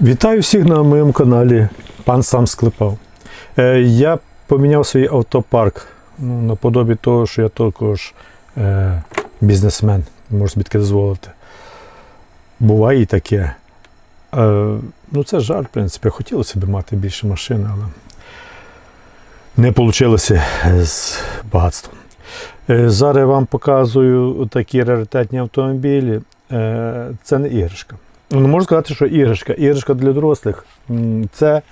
Вітаю всіх на моєму каналі Пан Сам Склепав. Е, я поміняв свій автопарк ну, наподобі того, що я також е, бізнесмен, можу собі таке дозволити. Буває і таке. Е, ну, це жаль, в принципі. Хотілося б мати більше машин, але не вийшло з багатством. Е, зараз я вам показую такі раритетні автомобілі. Е, це не іграшка. Ну, не можу сказати, що іграшка. Іграшка для дорослих це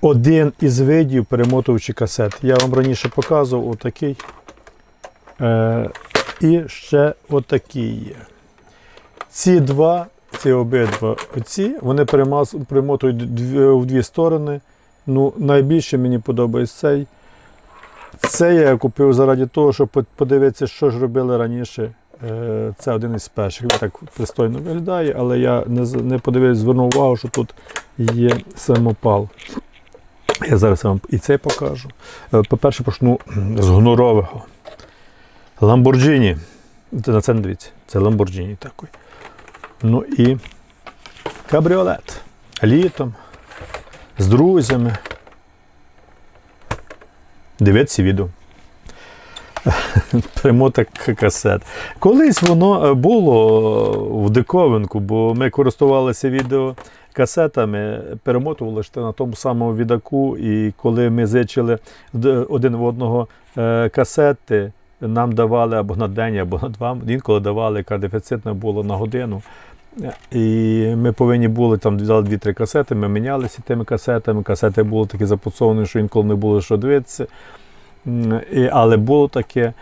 один із видів перемотувачі касет. Я вам раніше показував отакий. Е, і ще отакий є. Ці два, ці обидва оці, вони перемотують дві- в дві сторони. Ну, найбільше мені подобається цей. Це я купив заради того, щоб подивитися, що ж робили раніше. Е, Це один із перших. Він так пристойно виглядає, але я не, подивився, звернув увагу, що тут є самопал. Я зараз вам і це покажу. Е, По-перше, почну з. Lamborghini. Це На це не дивіться. Це Lamborghini такий. Ну і кабріолет. Літом. З друзями. Дивіться відео. Перемоток касет. Колись воно е, було в диковинку, бо ми користувалися відеокасетами, перемотували ж на тому самому відаку, і коли ми зичили один в одного е, касети, нам давали або на день, або на два. Інколи давали, яка дефіцитна було на годину. І ми повинні були там взяли дві-три касети, ми мінялися тими касетами. Касети були такі запуцовані, що інколи не було що дивитися. І, але було таке.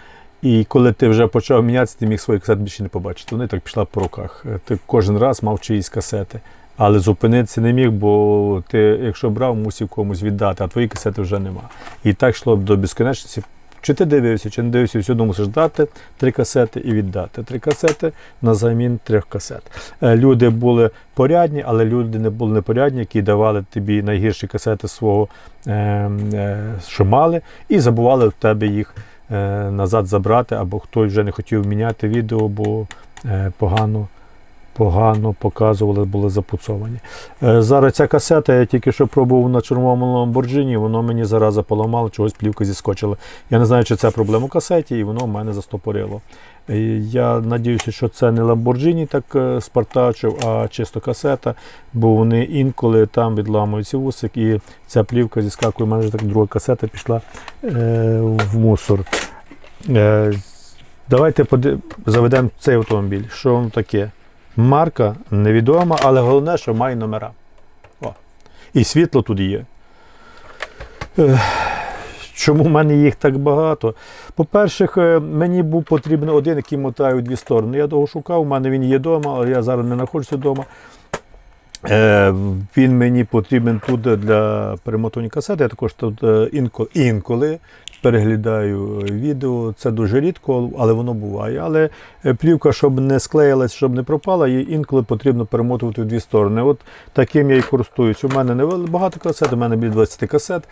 І коли ти вже почав мінятися, ти міг свої касети більше не побачити. Вони так пішла по руках. Е, Ти кожен раз мав чиїсь касети. Але зупинитися не міг, бо ти, якщо брав, мусив комусь віддати, а твої касети вже нема. І так йшло до безконечності. Чи ти дивився, чи не дивився, все мусиш дати три касети і віддати. Три касети на замін трьох касет. Е, Люди були порядні, але люди не були непорядні, які давали тобі найгірші касети свого, е, е, що мали, і забували в тебе їх назад забрати, або хтось вже не хотів міняти відео, бо погано. Погано показували, були запуцовані. Е, Зараз ця касета, я тільки що пробував на чорному Lamborghini, воно мені зараза поламало, чогось плівка зіскочила. Я не знаю, чи це проблема касеті, і воно в мене застопорило. Е, Я надіюся, що це не Lamborghini так е, спартачив, а чисто касета, бо вони інколи там відламуються вусик, і ця плівка зіскакує. У мене вже так друга касета пішла е, в мусор. Е, давайте заведемо цей автомобіль. Що воно таке? Марка невідома, але головне, що має номера. О. І світло тут є. Чому в мене їх так багато? По-перше, е, мені був потрібен один, який мотає у дві сторони. Я довго шукав, у мене він є вдома, але я зараз не знаходжуся вдома. Е, він мені потрібен тут для перемотування касети. Я також тут е, інколи, інколи переглядаю відео. Це дуже рідко, але воно буває. Але е, плівка, щоб не склеїлась, щоб не пропала, її інколи потрібно перемотувати в дві сторони. От таким я і користуюсь. У мене не багато касет, у мене біля 20 касет,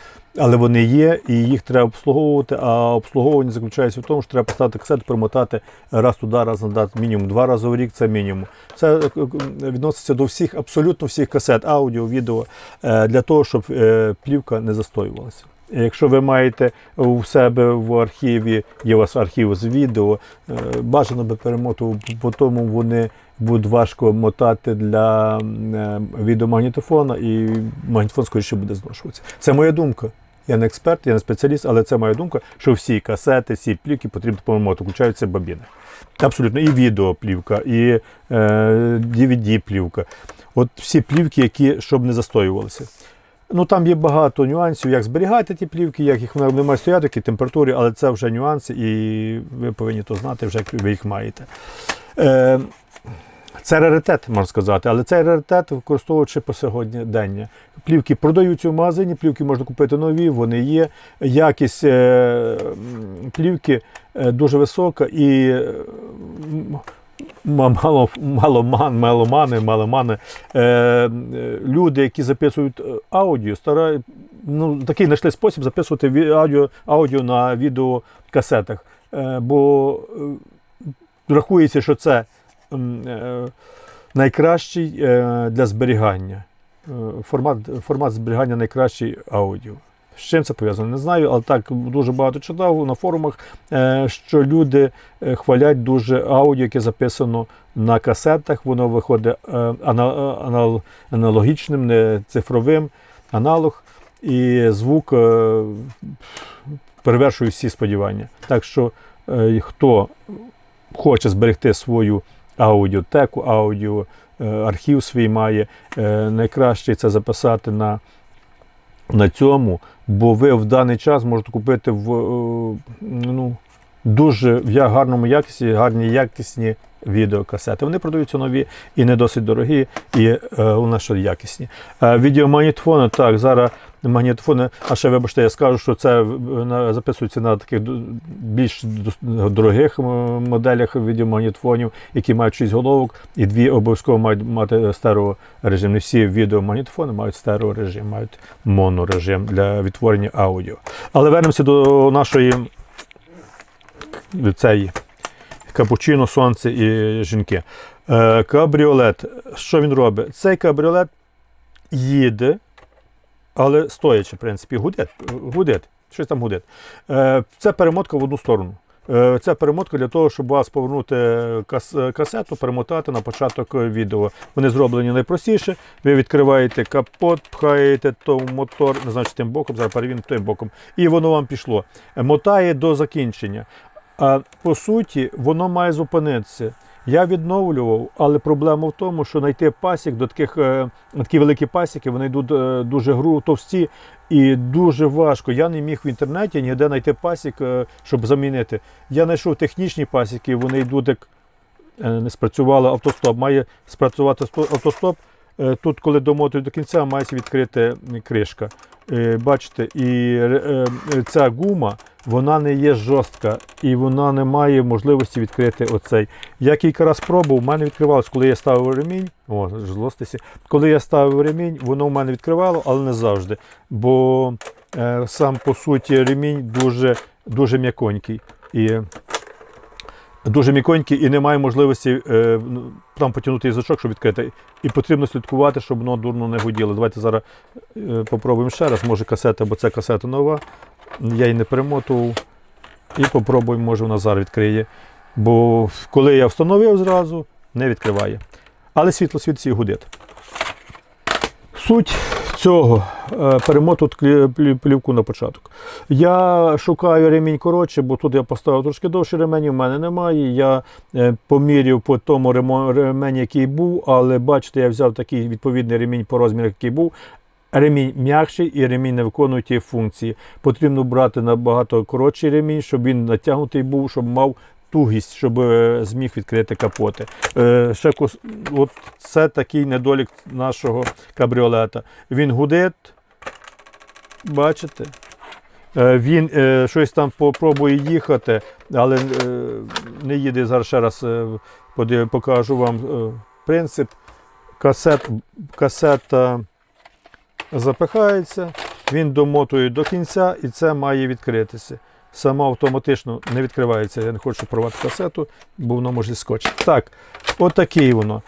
але вони є, і їх треба обслуговувати. А обслуговування заключається в тому, що треба поставити касету, перемотати раз туди, раз назад, мінімум два рази в рік. Це мінімум. Це е, е, відноситься до всіх, абсолютно всіх касет, аудіо, відео, е, для того, щоб е, плівка не застоювалася. Якщо ви маєте у себе в архіві, є у вас архів з відео, е, бажано би перемотував, бо тому вони будуть важко мотати для е, відеомагнітофона, і магнітофон скоріше буде зношуватися. Це моя думка. Я не експерт, я не спеціаліст, але це моя думка, що всі касети, всі плівки потрібно перемотати, включаються бабіни. Абсолютно, і відеоплівка, і е, DVD-плівка. От всі плівки, які щоб не застоювалися. Ну там є багато нюансів, як зберігати ті плівки, як їх вони мають стояти, які температурі, але це вже нюанси, і ви повинні то знати, вже як ви їх маєте. Е, це раритет, можна сказати, але цей раритет використовуючи по сьогодні Плівки продаються в магазині, плівки можна купити нові, вони є. Якість е, плівки е, дуже висока і мало, маломан, маломани, маломани, е, люди, які записують аудіо, старають, ну, такий знайшли спосіб записувати аудіо, аудіо на відеокасетах. Бо рахується, що це найкращий е, для зберігання. Е, Формат, формат зберігання найкращий аудіо. З чим це пов'язано? Не знаю, але так дуже багато читав на форумах, е, що люди е, хвалять дуже аудіо, яке записано на касетах. Воно виходить е, ана- анал- аналогічним, не цифровим, аналог, і звук е, перевершує всі сподівання. Так що е, хто хоче зберегти свою аудіотеку, аудіо, е, архів свій має, е, найкраще це записати на, на цьому, бо ви в даний час можете купити в е, ну, дуже в гарному якісті, гарні якісні відеокасети. Вони продаються нові і не досить дорогі, і у нас ще якісні. Відеомагнітофони, так, зараз магнітофони, а ще вибачте, я скажу, що це е, записується на таких більш дорогих моделях відеомагнітофонів, які мають 6 головок, і дві обов'язково мають мати стереорежим. Не всі відеомагнітофони мають стереорежим, мають монорежим для відтворення аудіо. Але вернемося до нашої цієї капучино, сонце і жінки. Е, кабріолет. Що він робить? Цей кабріолет їде, але стоячи, в принципі, гудить. гудить щось там гудить. Е, це перемотка в одну сторону. Е, Це перемотка для того, щоб вас повернути кас- касету, перемотати на початок відео. Вони зроблені найпростіше. Ви відкриваєте капот, пхаєте то в мотор, не знаю, чи тим боком, зараз перевіримо тим боком, і воно вам пішло. Мотає до закінчення. А по суті, воно має зупинитися. Я відновлював, але проблема в тому, що знайти пасік до таких е, такі великі пасіки, вони йдуть е, дуже товсті і дуже важко. Я не міг в інтернеті ніде знайти пасік, е, щоб замінити. Я знайшов технічні пасіки, вони йдуть як не спрацювало автостоп. Має спрацювати сто- автостоп. Е, Тут, коли домотують до кінця, має відкрити кришка. Е, Бачите, і е, ця гума вона не є жорстка і вона не має можливості відкрити оцей. Я кілька разів пробував, у мене відкривалось, коли я ставив ремінь. О, злостися. Коли я ставив ремінь, воно у мене відкривало, але не завжди. Бо сам по суті ремінь дуже, дуже м'яконький. І дуже м'яконький і немає можливості е, ну, там потягнути язичок, щоб відкрити. І потрібно слідкувати, щоб воно дурно не гуділо. Давайте зараз е, попробуємо ще раз. Може касета, бо це касета нова. Я її не перемотував. І попробуємо, може вона зараз відкриє. Бо коли я встановив зразу, не відкриває. Але світло світиться і гудить. Суть цього е, перемотувати плівку на початок. Я шукаю ремінь коротше, бо тут я поставив трошки довше ремені, в мене немає. Я е, поміряв по тому ремені, який був, але бачите, я взяв такий відповідний ремінь по розміру, який був. Ремінь м'якший і ремінь не виконує ті функції. Потрібно брати набагато коротший ремінь, щоб він натягнутий був, щоб мав тугість, щоб е, зміг відкрити капоти. Е, ще кос... От це такий недолік нашого кабріолета. Він гудить, бачите? Е, Він е, щось там попробує їхати, але е, не їде. Зараз ще раз е, покажу вам е, принцип. Касет, касета запихається, він домотує до кінця і це має відкритися. Сама автоматично не відкривається. Я не хочу порвати касету, бо воно може зіскочити. Так, отакий воно.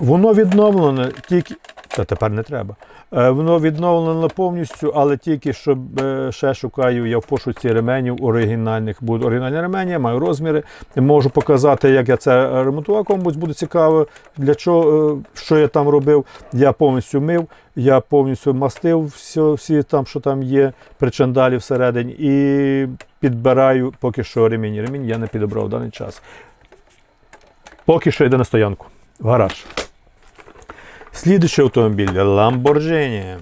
Воно відновлене тільки. Та тепер не треба. Е, Воно відновлено повністю, але тільки щоб е, ще шукаю я в пошуці ременів оригінальних. Будуть оригінальні ремені, я маю розміри. Можу показати, як я це ремонтував. Комусь буде цікаво, для чого, е, що я там робив. Я повністю мив, я повністю мастив всі, всі там, що там є, причандалі всередині, і підбираю поки що ремінь. Ремінь я не підібрав в даний час. Поки що йде на стоянку. В гараж. Слідуючий автомобіль Lamborghini.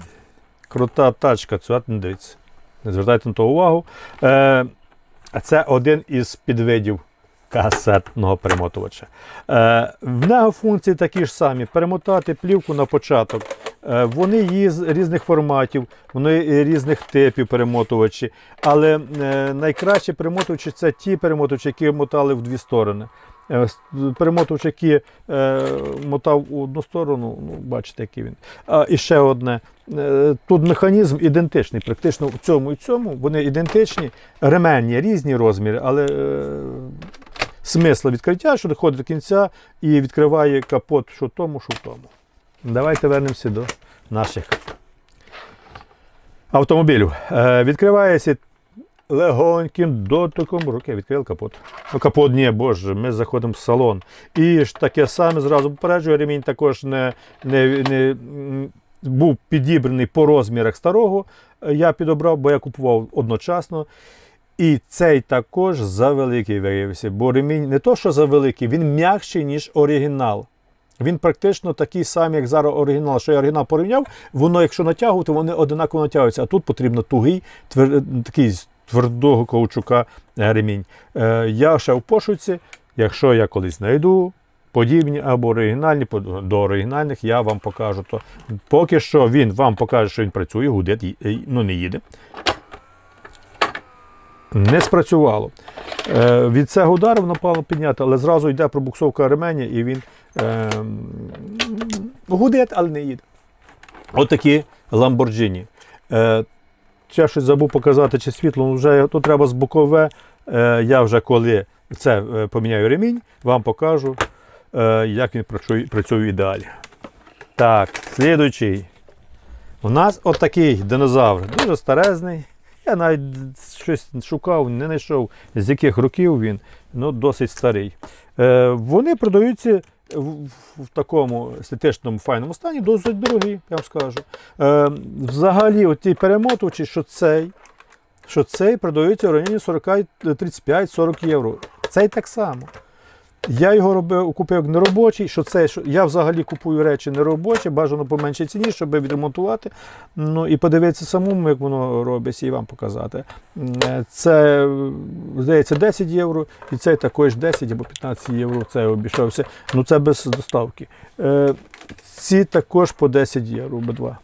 Крута тачка, цю дивіться. Не звертайте на то увагу. Е, це один із підвидів касетного перемотувача. Е, в нього функції такі ж самі: перемотати плівку на початок. Е, вони є з різних форматів, вони різних типів перемотувачі. Але е, найкращі перемотувачі це ті перемотувачі, які мотали в дві сторони. Е, Перемотувач, який е, мотав у одну сторону, ну, бачите, який він. А, і ще одне. Е, Тут механізм ідентичний, практично в цьому і цьому. Вони ідентичні, ременні, різні розміри, але смисла відкриття, що доходить до кінця і відкриває капот, що в тому, що в тому. Давайте вернемося до наших автомобілів. Відкривається легоньким дотиком руки, відкрив капот. Ну, капот ні, боже, ми заходимо в салон. І ж таке саме зразу попереджую, ремінь також не, не, не був підібраний по розмірах старого. е, Я підобрав, бо я купував одночасно. І цей також завеликий виявився, бо ремінь не то, що завеликий, він м'якший, ніж оригінал. Він практично такий самий, як зараз оригінал. Що я оригінал порівняв, воно, якщо натягувати, вони одинаково натягуються. А тут потрібно тугий, твер... такий твердого каучука е, ремінь. Е, я ще в пошуці, якщо я колись знайду подібні або оригінальні, до оригінальних я вам покажу. То поки що він вам покаже, що він працює, гудить, ну не їде. Не спрацювало. Е, від цього удару воно пало підняти, але зразу йде пробуксовка ременя і він е, гудить, але не їде. Отакі Lamborghini. Е, я щось забув показати, чи світло, ну, вже тут треба з бокове. Е, я вже коли це е, поміняю ремінь, вам покажу, е, як він працює, в ідеалі. Так, слідуючий. У нас отакий динозавр, дуже старезний. Я навіть щось шукав, не знайшов, з яких років він, ну досить старий. Вони продаються в, такому естетичному файному стані, досить дорогі, я вам скажу. Е, взагалі, оті перемотувачі, що цей, що цей продається в районі 40, 35-40 євро. Цей так само. Я його робив, купив неробочий, що це, що я взагалі купую речі неробочі, бажано по меншій ціні, щоб відремонтувати. Ну і подивитися самому, як воно робиться, і вам показати. Е, Це, здається, 10 євро, і цей також 10 або 15 євро. Це обійшовся. Ну це без доставки. Е, Ці також по 10 євро обидва.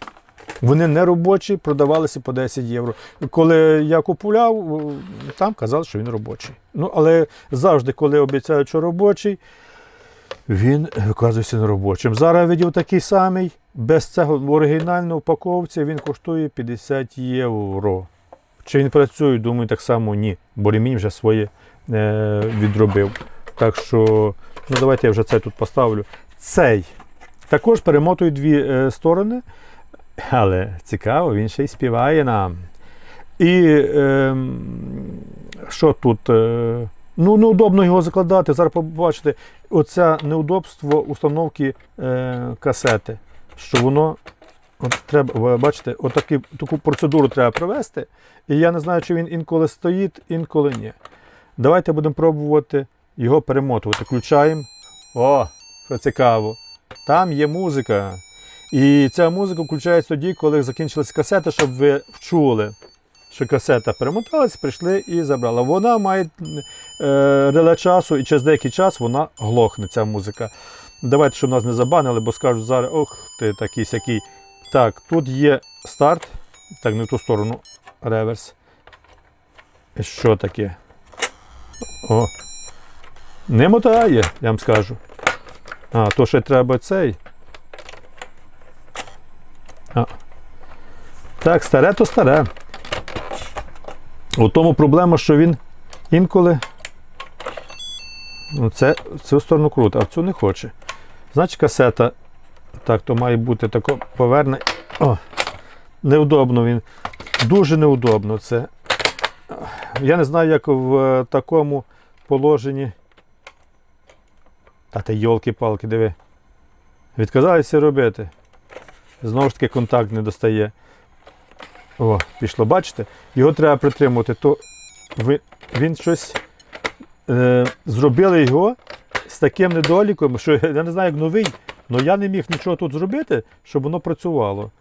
Вони не робочі, продавалися по 10 євро. Коли я купував, там казали, що він робочий. Ну, але завжди, коли обіцяють, що робочий, він оказується не робочим. Зараз видів такий самий, без цього в оригінальній упаковці він коштує 50 євро. Чи він працює, думаю, так само ні, бо ремінь вже своє е, відробив. Так що, ну давайте я вже цей тут поставлю. Цей також перемотую дві е, сторони. Але цікаво, він ще й співає нам. І е, що тут? Е, ну, неудобно його закладати. Зараз побачите, оце неудобство установки е, касети. Що воно от треба, бачите, отакі, таку процедуру треба провести. І я не знаю, чи він інколи стоїть, інколи ні. Давайте будемо пробувати його перемотувати. Включаємо. О, що цікаво. Там є музика. І ця музика включається тоді, коли закінчилась касета, щоб ви вчули, що касета перемоталась, прийшли і забрала. Вона має е, реле часу, і через деякий час вона глохне, ця музика. Давайте, щоб нас не забанили, бо скажуть зараз, ох, ти такий сякий. Так, тут є старт. Так, не в ту сторону. Реверс. Що таке? О. Не мотає, я вам скажу. А, то ще треба цей. А. Так, старе то старе. У тому проблема, що він інколи. Ну, це в цю сторону круто, а в цю не хоче. Значить, касета. Так, то має бути тако поверне. О, неудобно він. Дуже неудобно це. Я не знаю, як в е, такому положенні. Та ти йолки-палки, диви. Відказалися робити. Знову ж таки контакт не достає. О, пішло, бачите? Його треба притримувати. То ви, він щось е, зробили його з таким недоліком, що я не знаю, як новий, але я не міг нічого тут зробити, щоб воно працювало.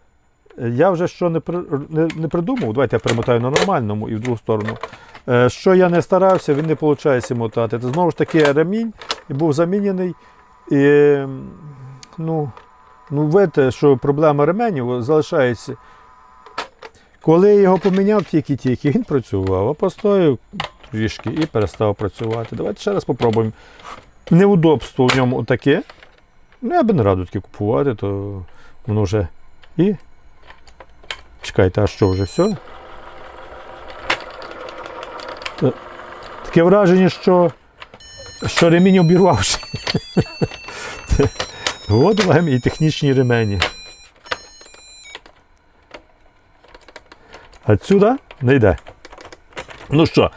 Я вже що не, не, не придумав, давайте я перемотаю на нормальному і в другу сторону. Е, що я не старався, він не виходить мотати. Це знову ж таки ремінь був замінений. І, ну, Ну, видите, що проблема ременів залишається. Коли я його поміняв тільки-тільки, він працював, а постояв трішки і перестав працювати. Давайте ще раз спробуємо. Неудобство в ньому таке. Ну, я би не радий таке купувати, то воно вже і. Чекайте, а що вже все? Таке враження, що що ремінь обірвавши. От вам і технічні ремені. Отсюда не йде. Ну що,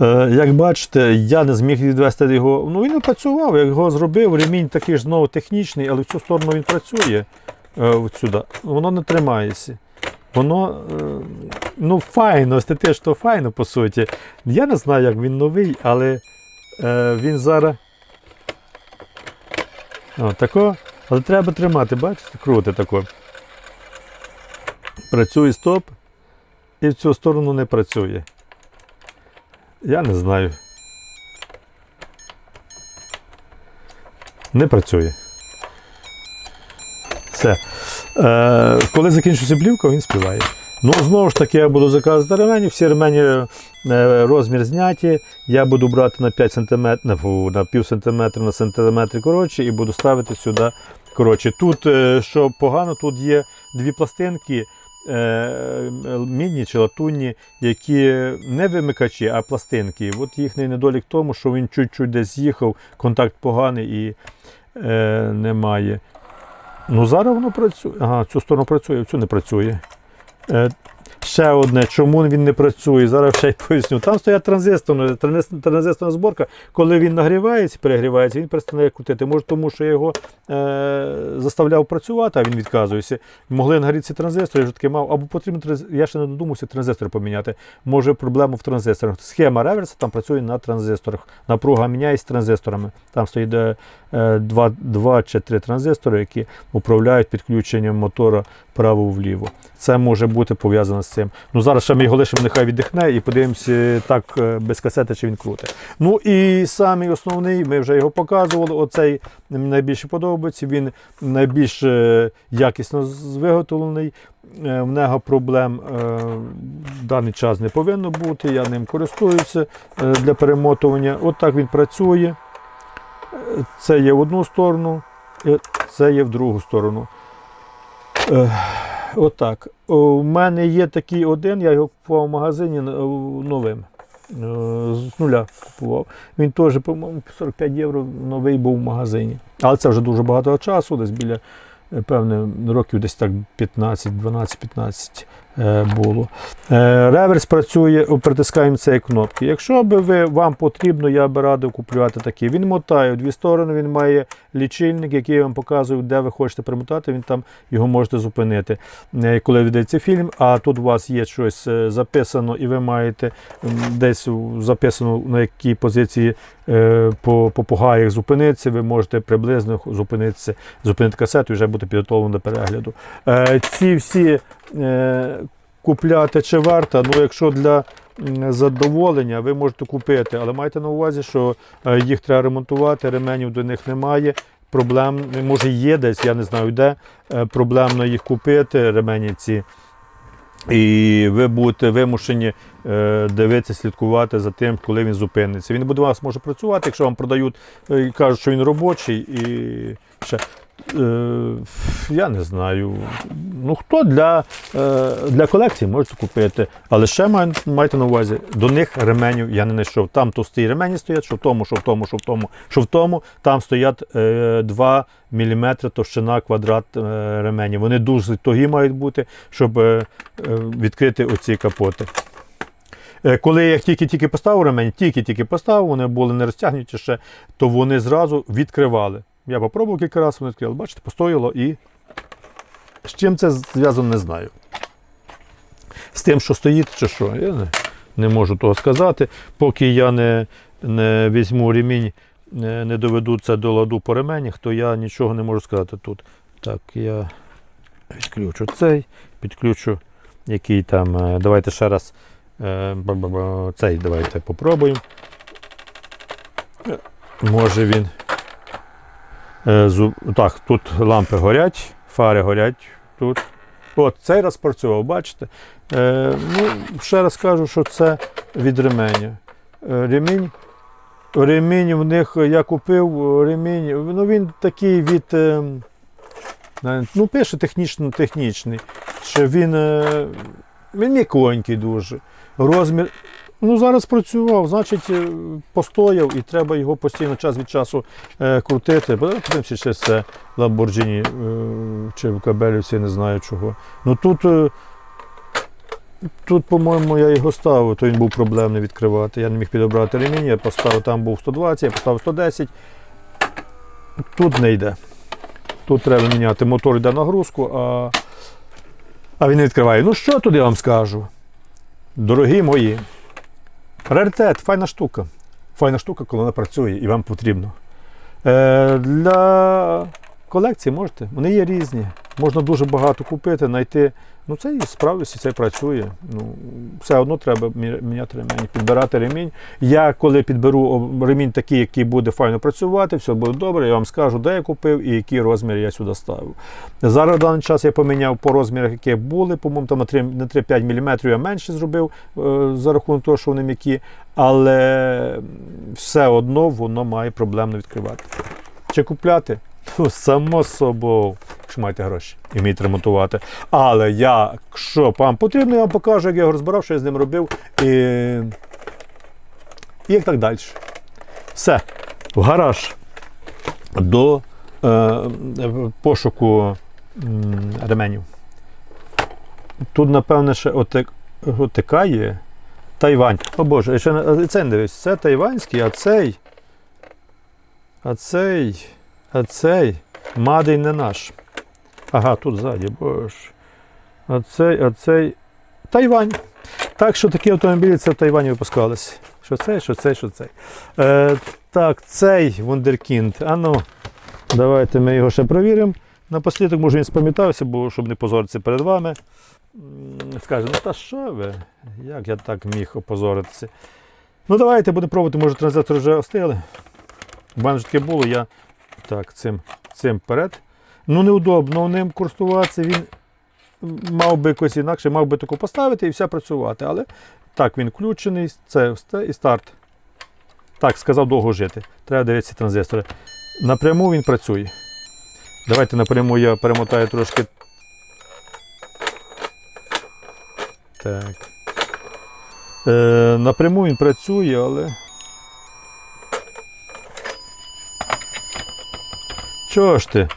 е, як бачите, я не зміг відвести його. Ну він не працював, я його зробив. Ремінь такий ж знову технічний, але в цю сторону він працює. Е, сюди. Воно не тримається. Воно е, ну, файно, естетично файно, по суті. Я не знаю, як він новий, але е, він зараз. О. Але треба тримати, бачите, круто тако. Працює стоп, і в цю сторону не працює. Я не знаю. Не працює. Все. Е, коли закінчиться плівка, він співає. Ну, знову ж таки, я буду заказувати ремені. Всі ремені е, розмір зняті. Я буду брати на 5 см, на, пів сантиметра на сантиметр коротше, і буду ставити сюди. Коротше, тут, е, що погано, тут є дві пластинки. е, Мідні чи латунні, які не вимикачі, а пластинки. От їхній недолік в тому, що він чуть-чуть десь з'їхав, контакт поганий і немає. Ну, зараз воно працює. Ага, цю сторону працює, цю не працює. Е, ще одне, чому він не працює, зараз ще й поясню. Там стоять транзисторна, транзисторна зборка, коли він нагрівається, перегрівається, він перестає крутити. Може, тому що я його е, заставляв працювати, а він відказується. Могли нагрітися транзистори, я вже таки мав, або потрібно я ще не додумався транзистори поміняти. Може проблема в транзисторах. Схема реверса там працює на транзисторах. Напруга міняється транзисторами. Там стоїть е, е, два, два чи три транзистори, які управляють підключенням мотора вправо-вліво. Це може бути пов'язано з цим. Ну зараз ще ми його лишимо, нехай віддихне і подивимося так е, без касети, чи він крутить. Ну і самий основний, ми вже його показували. Оцей найбільше подобається. Він найбільш е, якісно виготовлений. Е, В нього проблем е, в даний час не повинно бути. Я ним користуюся е, для перемотування. От так він працює. Е, Це є в одну сторону, це є в другу сторону. Е, Отак. У мене є такий один, я його купував в магазині е, новим. Е, З нуля купував. Він теж, по-моєму, 45 євро новий був в магазині. Але це вже дуже багато часу, десь біля, певне, років десь так 15, 12, 15 е, було. Е, Реверс працює, притискаємо цієї кнопки. Якщо би ви, вам потрібно, я би радив купувати такий. Він мотає в дві сторони, він має лічильник, який вам показує, де ви хочете примотати, він там його можете зупинити. Е, Коли ведеться фільм, а тут у вас є щось е, записано, і ви маєте десь записано на якій позиції е, по попугаях зупинитися, ви можете приблизно зупинитися, зупинити касету і вже бути підготовлено до перегляду. Е, Ці всі е, купляти чи варто, ну якщо для задоволення, ви можете купити, але майте на увазі, що е, їх треба ремонтувати, ременів до них немає. Проблем, може є десь, я не знаю де. е, Проблемно їх купити, ремені ці. І ви будете вимушені е, дивитися, слідкувати за тим, коли він зупиниться. Він буде у вас може працювати, якщо вам продають і кажуть, що він робочий і ще. Е, я не знаю. Ну хто для, е, для колекції можете купити. Але ще май- майте на увазі, до них ременів я не знайшов. Там товсті ремені стоять, що в тому, що в тому, що в тому, що в тому. Там стоять е, 2 мм товщина квадрат е, ременів. Вони дуже тогі мають бути, щоб е, е, відкрити оці капоти. Е, Коли я тільки-тільки поставив ремені, тільки-тільки поставив, вони були не розтягнуті ще, то вони зразу відкривали. Я попробував кілька разів, вони відкрили. Бачите, постояло і з чим це зв'язано, не знаю. З тим, що стоїть, чи що, я не, не можу того сказати. Поки я не, не візьму ремінь, не, не доведу це до ладу по ременях, то я нічого не можу сказати тут. Так, я відключу цей, підключу який там. е, Давайте ще раз е, цей давайте попробуємо. Може він. Е, Так, тут лампи горять, фари горять тут. От, цей раз працював, бачите? Е, ну, ще раз кажу, що це від ременя. Е, ремінь, ремінь в них я купив ремінь. Ну, він такий від. е, ну, пише технічно технічний. Що він, він м'яконький дуже. Розмір. Ну, зараз працював, значить, е, постояв і треба його постійно час від часу е, крутити. Подивимося, чи це Lamborghini е, чи в Кабелівці, не знаю чого. Ну тут, е, тут, по-моєму, я його ставив, то він був проблемний відкривати. Я не міг підобрати ремінь, я поставив, там був 120, я поставив 110. Тут не йде. Тут треба міняти. Мотор йде нагрузку, а, а він не відкриває. Ну що тут я вам скажу? Дорогі мої. Раритет, файна штука. Файна штука, коли вона працює і вам потрібно. Е, для колекції можете. Вони є різні. Можна дуже багато купити, знайти. Ну, це і справді це працює. Ну, все одно треба міняти ремінь, підбирати ремінь. Я коли підберу ремінь такий, який буде файно працювати, все буде добре, я вам скажу, де я купив і який розмір я сюди ставив. Зараз в даний час я поміняв по розмірах, які були, по-моєму, там на 3 на 3-5 мм я менше зробив е, за рахунок того, що вони м'які, але все одно воно має проблемно відкривати. Чи купляти? Ну, само собою, якщо маєте гроші і вмієте ремонтувати. Але якщо вам потрібно, я вам покажу, як я його розбирав, що я з ним робив і, і як так далі. Все, в гараж до е, пошуку ременів. Тут, напевне, ще отек, отека є. Тайвань. О Боже, я ще це не дивись. Це тайванський, а цей. А цей. Цей. Мадий не наш. Ага, тут ззаді, боже. А цей, а цей. Тайвань. Так що такі автомобілі це в Тайвані випускалися. Що цей, що цей, що цей. Е, так, цей Вундеркінд. А ну, давайте ми його ще провіримо. Напослідок, може, він спам'ятався, бо щоб не позоритися перед вами. Скаже, ну та що ви? Як я так міг опозоритися? Ну давайте будемо пробувати, може транзистори вже остили. У мене ж таке було, я так, цим, цим вперед. Ну, неудобно ним користуватися, він мав би якось інакше, мав би таку поставити і все працювати. Але так, він включений, це вста- і старт. Так, сказав довго жити. Треба дивитися транзистори. Напряму він працює. Давайте напряму я перемотаю трошки. Так. Е, напряму він працює, але. Чого ж ти?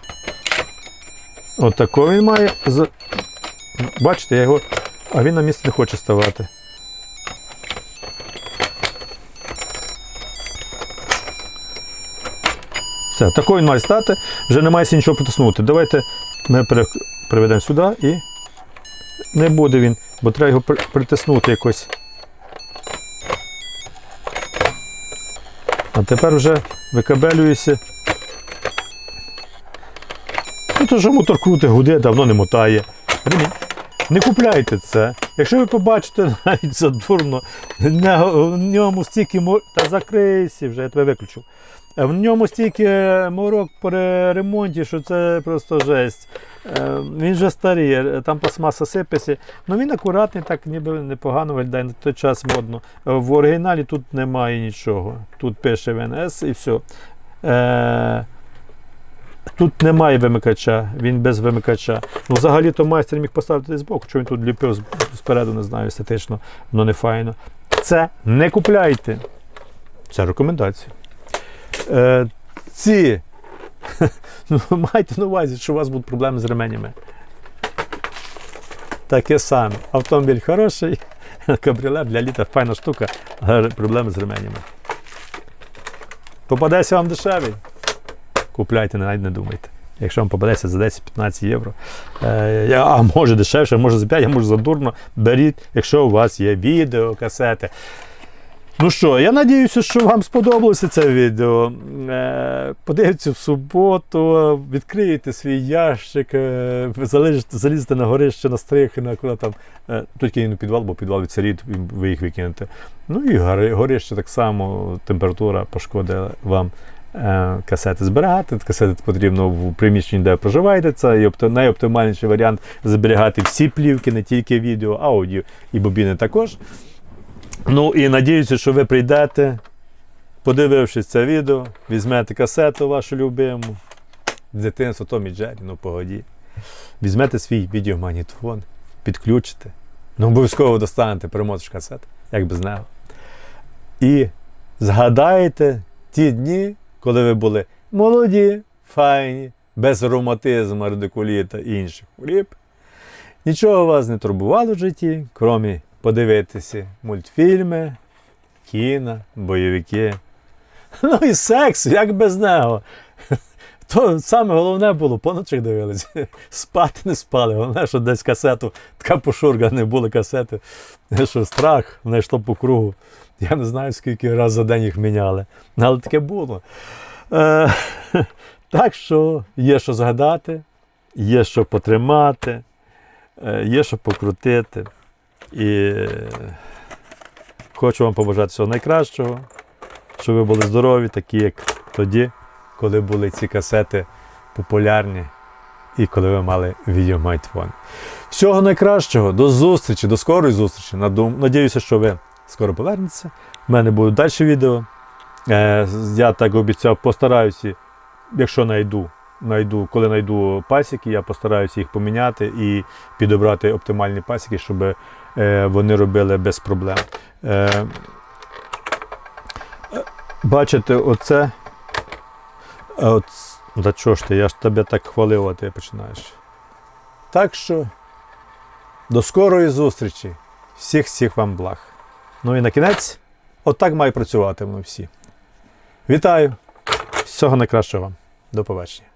Отако він має. Бачите, я його. А він на місце не хоче ставати. Все, тако він має стати, вже немає нічого потиснути. Давайте ми приведемо сюди і не буде він, бо треба його притиснути якось. А тепер вже викабелюється. То що мотор крути, гуде, давно не мотає. Не купляйте це. Якщо ви побачите навіть задурно, на- в ньому стільки мо- Та закрийся вже, я тебе виключив. Е, В ньому стільки морок при ремонті, що це просто жесть. Е, Він вже старий, е, там пластмаса сипеться. Ну він акуратний, так ніби непогано виглядає на той час модно. Е, В оригіналі тут немає нічого. Тут пише ВНС і все. Тут немає вимикача, він без вимикача. Ну, взагалі-то майстер міг поставити десь збоку, що він тут ліпив спереду, не знаю, естетично, воно не файно. Це не купляйте. Це рекомендація. Е, ці. Ну, майте на увазі, що у вас будуть проблеми з ременями. Таке саме. Автомобіль хороший, кабріолет для літа файна штука, але проблеми з ременями. Попадеться вам дешевий. Купляйте, навіть не думайте. Якщо вам попадеться за 10-15 євро, е, а може дешевше, може за 5, а може за дурно, беріть, якщо у вас є відео, касети. Ну що, я надіюся, що вам сподобалося це відео. Е, Подивіться в суботу, відкриєте свій ящик, е, залізете, на горище, на стрих, на куди там. Тут кинь у підвал, бо підвал відсиріт, ви їх викинете. Ну і гори- горище так само, температура пошкодила вам касети зберігати. Касети потрібно в приміщенні, де проживаєте. Це і найоптимальніший варіант зберігати всі плівки, не тільки відео, аудіо і бобіни також. Ну і надіюся, що ви прийдете, подивившись це відео, візьмете касету вашу любиму, з дитинства Томі Джері, ну погоді. Візьмете свій відеомагнітофон, підключите. Ну, обов'язково достанете перемотиш касет, як без нього. і згадаєте ті дні, коли ви були молоді, файні, без ревматизму, радикуліта і інших хворіб. Нічого вас не турбувало в житті, крім подивитися мультфільми, кіно, бойовики. Ну і секс, як без нього. То саме головне було, по ночах дивилися. Спати не спали. Головне, що десь касету, така пошурга, не було касети. Що страх, вони йшло по кругу. Я не знаю, скільки разів за день їх міняли. Але таке було. Е, так що є що згадати, є що потримати, е, є що покрутити. І хочу вам побажати всього найкращого, щоб ви були здорові, такі як тоді, коли були ці касети популярні і коли ви мали відеомайтфон. Всього найкращого, до зустрічі, до скорої зустрічі. Надіюся, що ви скоро повернетеся. У мене будуть далі відео. Е, я так обіцяв, постараюся, якщо знайду, знайду, коли знайду пасіки, я постараюся їх поміняти і підібрати оптимальні пасіки, щоб е, вони робили без проблем. Е, бачите, оце. та чого ж ти, я ж тебе так хвалив, а ти починаєш. Так що до скорої зустрічі. Всіх всіх вам благ. Ну і на кінець, отак має працювати ми всі. Вітаю! Всього найкращого вам. До побачення.